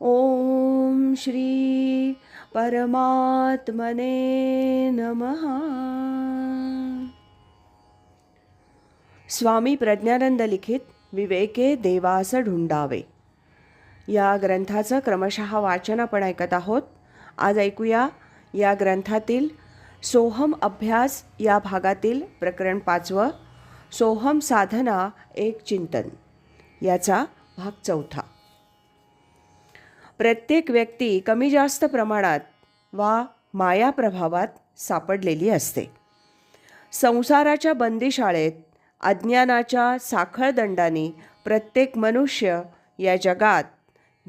ॐ श्री परमात्मने नमः। स्वामी प्रज्ञानंद लिखित विवेके देवास ढुंडावे या ग्रंथाचं क्रमशः वाचन आपण ऐकत आहोत. आज ऐकूया या ग्रंथातील सोहम अभ्यास या भागातील प्रकरण पाचवं सोहम साधना एक चिंतन याचा भाग चौथा. प्रत्येक व्यक्ती कमी जास्त प्रमाणात वा माया प्रभावात सापडलेली असते. संसाराच्या बंदीशाळेत अज्ञानाच्या साखळदंडाने प्रत्येक मनुष्य या जगात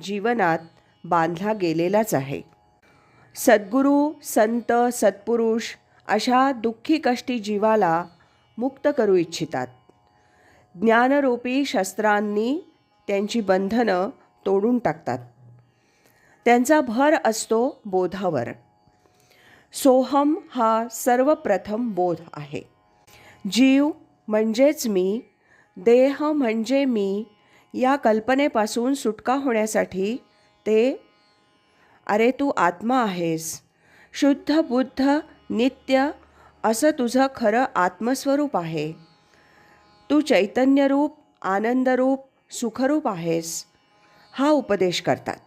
जीवनात बांधला गेलेलाच आहे. सद्गुरू संत सत्पुरुष अशा दुःखी कष्टी जीवाला मुक्त करू इच्छितात. ज्ञानरूपी शस्त्रांनी त्यांची बंधनं तोडून टाकतात. त्यांचा भर असतो बोधावर. सोहम हा सर्वप्रथम बोध आहे. जीव म्हणजेच मी देह म्हणजे मी या कल्पनेपासून सुटका होण्यासाठी ते अरे तू आत्मा आहेस. शुद्ध बुद्ध नित्य असं तुझं खरं आत्मस्वरूप आहे. तू चैतन्यरूप आनंदरूप सुखरूप आहेस. हा उपदेश करतात.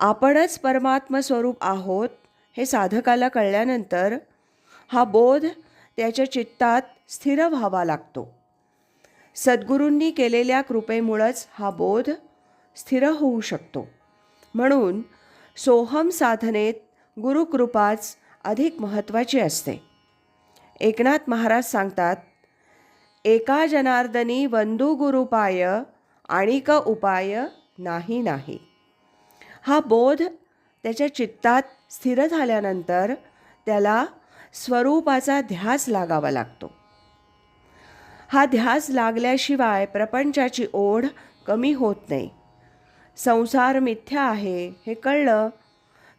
आपणच परमात्म स्वरूप आहोत हे साधकाला कळल्यानंतर हा बोध त्याच्या चित्तात स्थिर व्हावा लागतो. सद्गुरूंनी केलेल्या कृपेमुळंच हा बोध स्थिर होऊ शकतो. म्हणून सोहम साधनेत गुरुकृपाच अधिक महत्त्वाची असते. एकनाथ महाराज सांगतात एका जनार्दनी वंदू गुरुपाय आणिक उपाय नाही नाही. हा बोध त्याच्या चित्तात स्थिर झाल्यानंतर त्याला स्वरूपाचा ध्यास लागावा लागतो. हा ध्यास लागल्याशिवाय प्रपंचाची ओढ कमी होत नाही. संसार मिथ्या आहे हे कळलं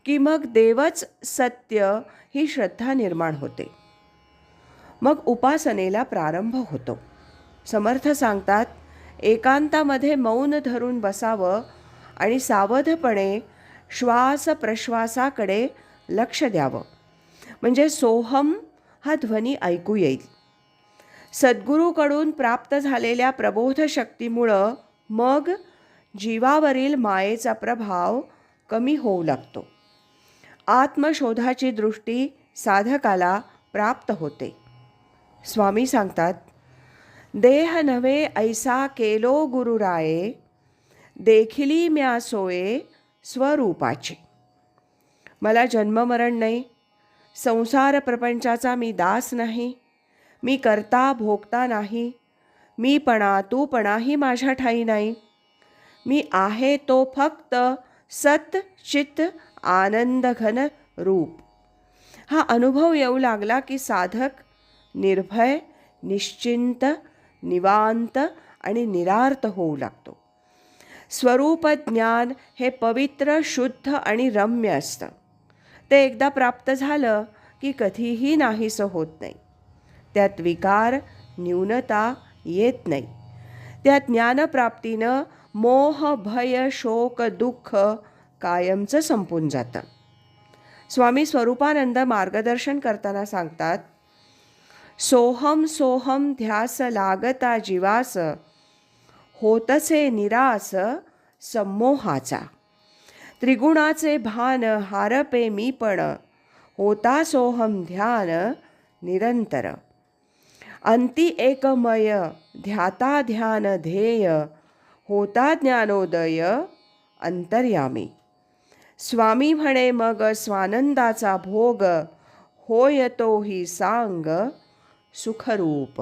की मग देवच सत्य ही श्रद्धा निर्माण होते. मग उपासनेला प्रारंभ होतो. समर्थ सांगतात एकांतामध्ये मौन धरून बसावं आणि सावधपणे श्वास प्रश्वासाकडे लक्ष द्यावं. म्हणजे सोहम हा ध्वनी ऐकू येईल. सद्गुरूकडून प्राप्त झालेल्या प्रबोध शक्तीमुळं मग जीवावरील मायेचा प्रभाव कमी होऊ लागतो. आत्मशोधाची दृष्टी साधकाला प्राप्त होते. स्वामी सांगतात देह नव्हे ऐसा केलो गुरुराये देखिली म्या सोये स्वरूपाची. मला जन्ममरण नाही संसार प्रपंचाचा मी दास नाही मी करता भोगता नाही मीपणा तूपणाही माझ्या ठाई नाही. मी आहे तो फक्त सत चित आनंदघन रूप. हा अनुभव येऊ लागला की साधक निर्भय निश्चिंत निवांत आणि निरार्त होऊ लागतो. स्वरूप ज्ञान हे पवित्र शुद्ध आणि रम्य असतं. ते एकदा प्राप्त झालं की कधीही नाहीसं होत नाही. त्यात विकार न्यूनता येत नाही. त्या ज्ञानप्राप्तीनं मोह भय शोक दुःख कायमचं संपून जातं. स्वामी स्वरूपानंद मार्गदर्शन करताना सांगतात सोहम सोहम ध्यास लागता जीवास होतसे निरास संमोहाचा त्रिगुणाचे भान हारपे मी पण होता सोहम ध्यान निरंतर. अंती एकमय ध्याता ध्यान ध्येय होता ज्ञानोदय अंतर्यामी. स्वामी म्हणे मग स्वानंदाचा भोग होय तो ही सांग सुखरूप.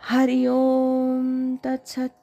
हरि ओम तत्सत